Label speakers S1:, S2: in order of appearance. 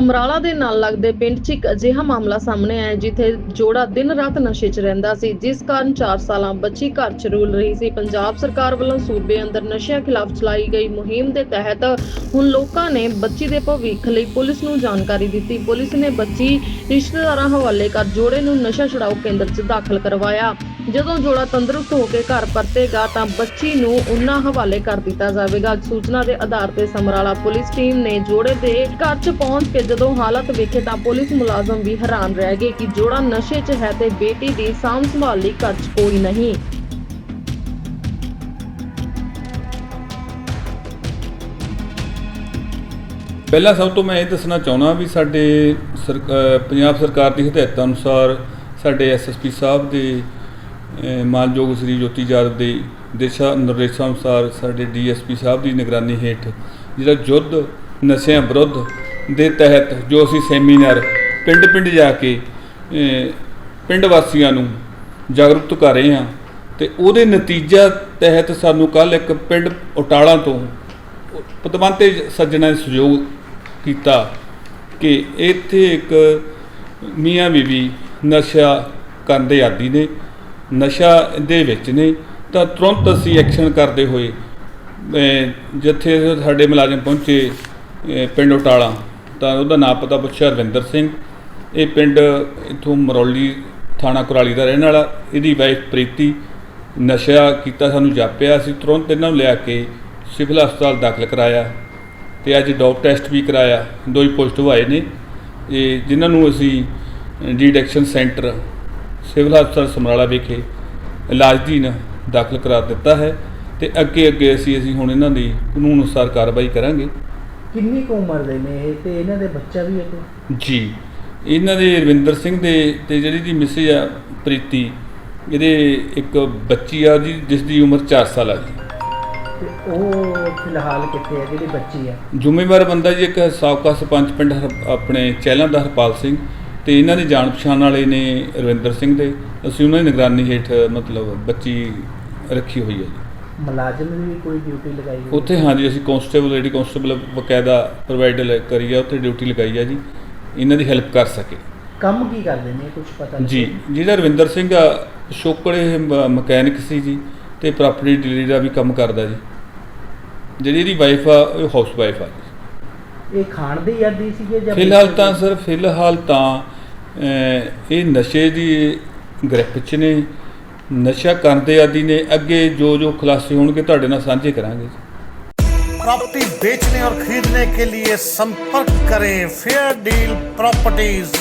S1: ਸਮਰਾਲਾ ਦੇ ਨਾਲ ਲੱਗਦੇ ਪਿੰਡ 'ਚ ਇੱਕ ਅਜਿਹਾ ਮਾਮਲਾ ਸਾਹਮਣੇ ਆਇਆ ਜਿੱਥੇ ਜੋੜਾ ਦਿਨ ਰਾਤ ਨਸ਼ੇ 'ਚ ਰਹਿੰਦਾ ਸੀ, ਜਿਸ ਕਾਰਨ 4 ਸਾਲਾਂ ਬੱਚੀ ਘਰ 'ਚ ਰੁਲ ਰਹੀ ਸੀ। ਪੰਜਾਬ ਸਰਕਾਰ ਵੱਲੋਂ ਸੂਬੇ ਅੰਦਰ ਨਸ਼ਿਆਂ ਖਿਲਾਫ ਚਲਾਈ ਗਈ ਮੁਹਿੰਮ ਦੇ ਤਹਿਤ ਹੁਣ ਲੋਕਾਂ ਨੇ ਬੱਚੀ ਦੇ ਭਵਿੱਖ ਲਈ ਪੁਲਿਸ ਨੂੰ ਜਾਣਕਾਰੀ ਦਿੱਤੀ। ਪੁਲਿਸ ਨੇ ਬੱਚੀ ਰਿਸ਼ਤੇਦਾਰਾਂ ਹਵਾਲੇ ਕਰ ਜੋੜੇ ਨੂੰ ਨਸ਼ਾ ਛੁਡਾਊ ਕੇਂਦਰ 'ਚ ਦਾਖਲ ਕਰਵਾਇਆ। ਜਦੋਂ ਜੋੜਾ ਤੰਦਰੁਸਤ ਹੋ ਕੇ ਘਰ ਪਰਤੇਗਾ ਤਾਂ ਬੱਚੀ ਨੂੰ ਉਹਨਾਂ ਹਵਾਲੇ ਕਰ ਦਿੱਤਾ ਜਾਵੇਗਾ। ਸੂਚਨਾ ਦੇ ਆਧਾਰ ਤੇ ਸਮਰਾਲਾ ਪੁਲਿਸ ਟੀਮ ਨੇ ਜੋੜੇ ਦੇ ਘਰ 'ਚ ਪਹੁੰਚ ਕੇ ਜਦੋਂ ਹਾਲਤ ਵੇਖੇ ਤਾਂ ਪੁਲਿਸ ਮੁਲਾਜ਼ਮ ਵੀ ਹੈਰਾਨ ਰਹਿ ਗਏ ਕਿ ਜੋੜਾ ਨਸ਼ੇ 'ਚ ਹੈ ਤੇ ਬੇਟੀ ਦੀ ਸਾਂਭ ਸੰਭਾਲ ਲਈ ਘਰ 'ਚ ਕੋਈ ਨਹੀਂ।
S2: ਪਹਿਲਾਂ ਸਭ ਤੋਂ ਮੈਂ ਇਹ ਦੱਸਣਾ ਚਾਹੁੰਦਾ ਵੀ ਸਾਡੇ ਪੰਜਾਬ ਸਰਕਾਰ ਦੀ ਹਦਾਇਤਾਂ ਅਨੁਸਾਰ ਸਾਡੇ ਐਸਐਸਪੀ ਸਾਹਿਬ ਦੇ ਮਾਨਯੋਗ ਸ੍ਰੀ ਜੋਤੀ ਜਾਦਵ ਦੇ ਦਿਸ਼ਾ ਨਿਰਦੇਸ਼ਾਂ ਅਨੁਸਾਰ ਸਾਡੇ ਡੀਐਸਪੀ ਸਾਹਿਬ ਦੀ ਨਿਗਰਾਨੀ ਹੇਠ ਜਿਹੜਾ ਯੁੱਧ ਨਸ਼ਿਆਂ ਵਿਰੁੱਧ ਦੇ ਤਹਿਤ ਜੋ ਅਸੀਂ ਸੈਮੀਨਾਰ ਪਿੰਡ-ਪਿੰਡ ਜਾ ਕੇ ਪਿੰਡ ਵਾਸੀਆਂ ਨੂੰ ਜਾਗਰੂਕ ਕਰ ਰਹੇ ਹਾਂ ਤੇ ਉਹਦੇ ਨਤੀਜਾ ਤਹਿਤ ਸਾਨੂੰ ਕੱਲ ਇੱਕ ਪਿੰਡ ਉਟਾਲਾ ਤੋਂ ਪਤਵੰਤੇ ਸੱਜਣਾ ਨੇ ਸਹਿਯੋਗ ਕੀਤਾ ਕਿ ਇੱਥੇ ਇੱਕ ਮੀਆਂ ਬੀਬੀ ਨਸ਼ਾ ਕਰਨ ਦੇ ਆਦੀ ਨੇ ਨਸ਼ਾ ਦੇ ਵਿੱਚ ਨੇ, ਤਾਂ ਤੁਰੰਤ ਅਸੀਂ ਐਕਸ਼ਨ ਕਰਦੇ ਹੋਏ ਜਿੱਥੇ ਸਾਡੇ ਮੁਲਾਜ਼ਮ ਪਹੁੰਚੇ ਪਿੰਡ ਉਟਾਲਾ, ਤਾਂ ਉਹਦਾ ਨਾਮ ਪਤਾ ਪੁੱਛਿਆ ਰਵਿੰਦਰ ਸਿੰਘ। ਇਹ ਪਿੰਡ ਇਥੋਂ ਮਰੌਲੀ ਥਾਣਾ ਕੁਰਾਲੀ ਦਾ ਰਹਿਣ ਵਾਲਾ, ਇਹਦੀ ਵਾਈਫ ਪ੍ਰੀਤੀ ਨਸ਼ਾ ਕੀਤਾ, ਸਾਨੂੰ ਜਾਪਿਆ, ਅਸੀਂ ਤੁਰੰਤ ਇਹਨਾਂ ਨੂੰ ਲਿਆ ਕੇ ਸਿਵਲ ਹਸਪਤਾਲ ਦਾਖਲ ਕਰਾਇਆ ਤੇ ਅੱਜ ਡੋਪ ਟੈਸਟ ਵੀ ਕਰਾਇਆ। ਦੋ ਹੀ ਪੋਜ਼ਿਟਿਵ ਆਏ ਨੇ। ਇਹ ਜਿਨ੍ਹਾਂ ਨੂੰ ਅਸੀਂ ਡੀਡੈਕਸ਼ਨ ਸੈਂਟਰ ਸਿਵਲ ਹਸਪਤਾਲ ਸਮਰਾਲਾ ਵਿਖੇ ਇਲਾਜ ਦੀਨ ਦਾਖਲ ਕਰਾ ਦਿੱਤਾ ਹੈ ਤੇ ਅੱਗੇ ਅੱਗੇ ਅਸੀਂ ਅਸੀਂ ਹੁਣ ਇਹਨਾਂ ਦੀ ਕਾਨੂੰਨ ਅਨੁਸਾਰ ਕਾਰਵਾਈ ਕਰਾਂਗੇ।
S3: ਕਿੰਨੀ ਕੁ ਉਮਰ ਦੇ ਨੇ ਇਹ ਤੇ ਇਹਨਾਂ ਦੇ ਬੱਚਾ ਵੀ ਹੈ ਕੋਈ?
S2: ਜੀ ਇਹਨਾਂ ਦੇ ਰਵਿੰਦਰ ਸਿੰਘ ਦੇ ਤੇ ਜਿਹੜੀ ਦੀ ਮਿਸਿਸ ਆ ਪ੍ਰੀਤੀ ਇਹਦੇ ਇੱਕ ਬੱਚੀ ਆ ਜੀ ਜਿਸ ਦੀ ਉਮਰ 4 ਸਾਲ ਆ ਜੀ।
S3: ਤੇ ਉਹ ਫਿਲਹਾਲ ਕਿੱਥੇ ਹੈ? ਜਿਹੜੀ ਬੱਚੀ ਹੈ
S2: ਜ਼ਿੰਮੇਵਾਰ ਬੰਦਾ ਜੀ ਇੱਕ ਸਾਬਕਾ ਸਰਪੰਚ ਪਿੰਡ ਹਰ- ਆਪਣੇ ਚਹਿਲਾਂ ਦਾ ਹਰਪਾਲ ਸਿੰਘ ਤੇ ਇਹਨਾਂ ਦੀ ਜਾਣ ਪਛਾਣ ਵਾਲੇ ਨੇ ਰਵਿੰਦਰ ਸਿੰਘ ਦੇ ਅਸੀਂ ਉਹਨਾਂ ਦੀ ਨਿਗਰਾਨੀ ਹੇਠ ਮਤਲਬ ਬੱਚੀ ਰੱਖੀ ਹੋਈ ਹੈ ਜੀ।
S3: ਮੁਲਾਜ਼ਮ ਵੀ ਕੋਈ ਡਿਊਟੀ ਲਗਾਈ ਹੋਈ?
S2: ਉੱਥੇ ਹਾਂਜੀ ਅਸੀਂ ਕਾਂਸਟੇਬਲ ਲੇਡੀ ਕਾਂਸਟੇਬਲ ਬਕਾਇਦਾ ਪ੍ਰੋਵਾਈਡ ਕਰੀ ਆ ਉੱਥੇ ਡਿਊਟੀ ਲਗਾਈ ਆ ਜੀ ਇਹਨਾਂ ਦੀ ਹੈਲਪ ਕਰ ਸਕੇ।
S3: ਕੰਮ ਕੀ ਕਰਦੇ ਨੇ ਕੁਝ ਪਤਾ ਨਹੀਂ
S2: ਜੀ ਜਿਹੜਾ ਰਵਿੰਦਰ ਸਿੰਘ ਆ ਸ਼ੋਕੜੇ ਮਕੈਨਿਕ ਸੀ ਜੀ ਤੇ ਪ੍ਰਾਪਰਟੀ ਡੀਲਰ ਦਾ ਵੀ ਕੰਮ ਕਰਦਾ ਜੀ। ਜਿਹੜੀ ਇਹਦੀ ਵਾਈਫ ਆ ਉਹ ਹਾਊਸ ਵਾਈਫ ਆ ਜੀ।
S3: ਇਹ ਖਾਣ ਦੇ ਆਦੀ ਸੀਗੇ ਜਾਂ
S2: ਫਿਲਹਾਲ ਤਾਂ ਸਰ ਫਿਲਹਾਲ ਤਾਂ ਇਹ ਨਸ਼ੇ ਦੀ ਗ੍ਰਿਪ 'ਚ ਨੇ ਨਸ਼ਾ ਕਰਨ ਦੇ ਆਦੀ ਨੇ ਅੱਗੇ ਜੋ ਜੋ ਖੁਲਾਸੇ ਹੋਣਗੇ ਤੁਹਾਡੇ ਨਾਲ ਸਾਂਝੇ ਕਰਾਂਗੇ ਜੀ
S4: प्रॉपर्टी बेचने और खरीदने के लिए संपर्क करें फेयर डील प्रॉपर्टीज